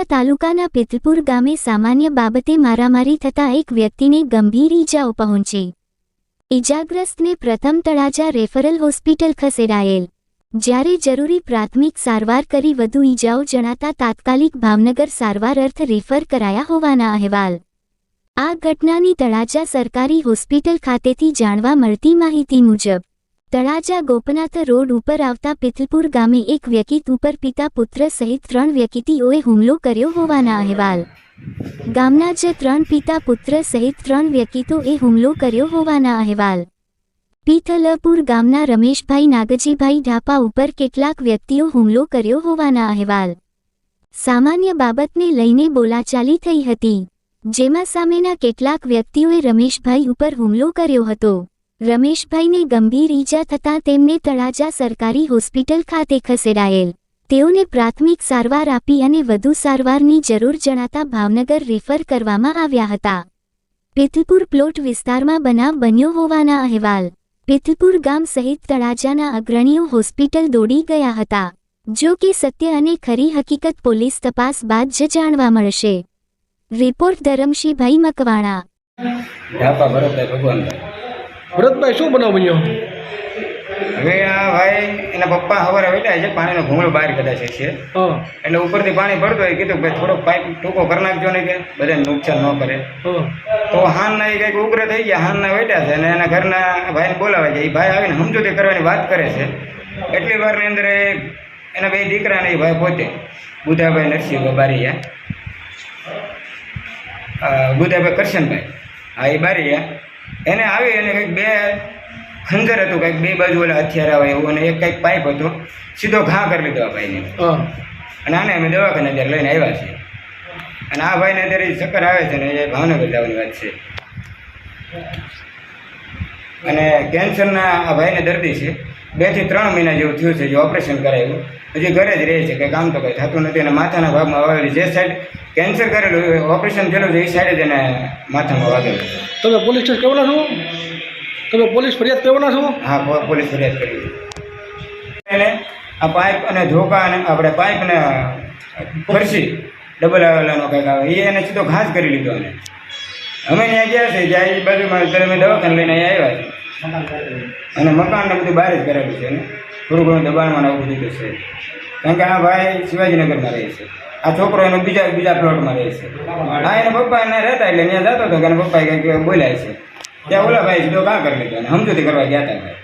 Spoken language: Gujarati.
તળાજા તાલુકાના પિતલપુર ગામે સામાન્ય બાબતે મારામારી થતા એક વ્યક્તિને ગંભીર ઈજાઓ પહોંચી. ઈજાગ્રસ્તને પ્રથમ તળાજા રેફરલ હોસ્પિટલ ખસેડાયેલ. જ્યારે જરૂરી પ્રાથમિક સારવાર કરી વધુ ઈજાઓ જણાતા તાત્કાલિક ભાવનગર સારવાર અર્થ રેફર કરાયા હોવાના અહેવાલ. આ ઘટનાની તળાજા સરકારી હોસ્પિટલ ખાતેથી જાણવા મળતી માહિતી મુજબ તળાજા ગોપનાથ રોડ ઉપર આવતા પિથલપુર ગામે એક વ્યકિત ઉપર પિતા પુત્ર સહિત ત્રણ વ્યકિતિઓએ હુમલો કર્યો હોવાના અહેવાલ. ગામના જ ત્રણ પિતા પુત્ર સહિત ત્રણ વ્યકિતોએ હુમલો કર્યો હોવાના અહેવાલ. પીથલપુર ગામના રમેશભાઈ નાગજીભાઈ ઢાપા ઉપર કેટલાક વ્યક્તિઓ હુમલો કર્યો હોવાના અહેવાલ. સામાન્ય બાબતને લઈને બોલાચાલી થઈ હતી, જેમાં સામેના કેટલાક વ્યક્તિઓએ રમેશભાઈ ઉપર હુમલો કર્યો હતો. રમેશભાઈને ગંભીર ઈજા થતાં તેમને તળાજા સરકારી હોસ્પિટલ ખાતે ખસેડાયેલ. તેઓને પ્રાથમિક સારવાર આપી અને વધુ સારવારની જરૂર જણાતા ભાવનગર રેફર કરવામાં આવ્યા હતા. પિથલપુર પ્લોટ વિસ્તારમાં બનાવ બન્યો હોવાના અહેવાલ. પિથલપુર ગામ સહિત તળાજાના અગ્રણીઓ હોસ્પિટલ દોડી ગયા હતા. જો કે સત્ય અને ખરી હકીકત પોલીસ તપાસ બાદ જ જાણવા મળશે. રિપોર્ટ ધરમશીભાઈ મકવાણા. ભરતભાઈ શું બનાવ બન્યો? હવે આ ભાઈ એના પપ્પા સવારે વેઠા છે પાણીનો ઘૂમડો બહાર કદાચ છે. એટલે ઉપરથી પાણી ભરતો હોય કીધું ભાઈ થોડોક પાઇપ ટૂંકો કરી નાખજો ને કે બધાને નુકસાન ન કરે. તો હાનના એ કંઈક ઉગ્ર થઈ ગયા હાનના વેઠા છે અને એના ઘરના ભાઈને બોલાવે છે. એ ભાઈ આવીને સમજૂતી કરવાની વાત કરે છે. એટલી વારની અંદર એના બે દીકરા ને એ ભાઈ પોતે બુધાભાઈ નરસિંહ બારીયા બુધાભાઈ કરશનભાઈ હા એ બારીયા. એને આવી અને કંઈક બે ખંજર હતું કંઈક બે બાજુ ઓલા હથિયાર આવે એવું અને એક કંઈક પાઇપ હતો. સીધો ઘા કરી લીધો આ ભાઈને. અને આને અમે દવાખાને અત્યારે લઈને આવ્યા છીએ. અને આ ભાઈને અત્યારે ચક્કર આવે છે ને એ ભાવનગર જવાની વાત છે. અને કેન્સરના આ ભાઈને દર્દી છે. બેથી ત્રણ મહિના જેવું થયું છે જે ઓપરેશન કરાયું હજી ઘરે જ રહે છે કે કામ તો કંઈ થતું નથી. અને માથાના ભાગમાં આવેલી જે સાઈડ કેન્સર કરેલું ઓપરેશન થયેલું છે એ સાઈડે જ એને માથામાં વાગેલું તમે પોલીસ સ્ટેશન કરવાના છો? તમે પોલીસ ફરિયાદ કરવાના છો? હા પોલીસ ફરિયાદ કરી એને આ પાઇપ અને ધોકા અને આપણે પાઇપ અને ફરસી ડબલ આવેલાનો કંઈક આવે એ એને સીધો ઘાસ કરી લીધો એને. અમે ત્યાં ગયા છે ત્યાં એ બાજુમાં ત્યારે અમે દવાખાને લઈને અહીંયા આવ્યા છે. અને મકાન ને બધું બહાર જ કરેલું છે એને. થોડું ઘણું દબાણમાં ને આવું બધું છે. કારણ કે આ ભાઈ શિવાજીનગરમાં રહે છે. આ છોકરો એનો બીજા બીજા પ્લોટમાં રહે છે. હા એના પપ્પા એને રહેતા એટલે ત્યાં જતો હતો કે એના પપ્પા કંઈક બોલાય છે. ત્યાં ઓલા ભાઈ સીધો કાં કરી લીધો અને સમજૂતી કરવા ગયા હતા ભાઈ.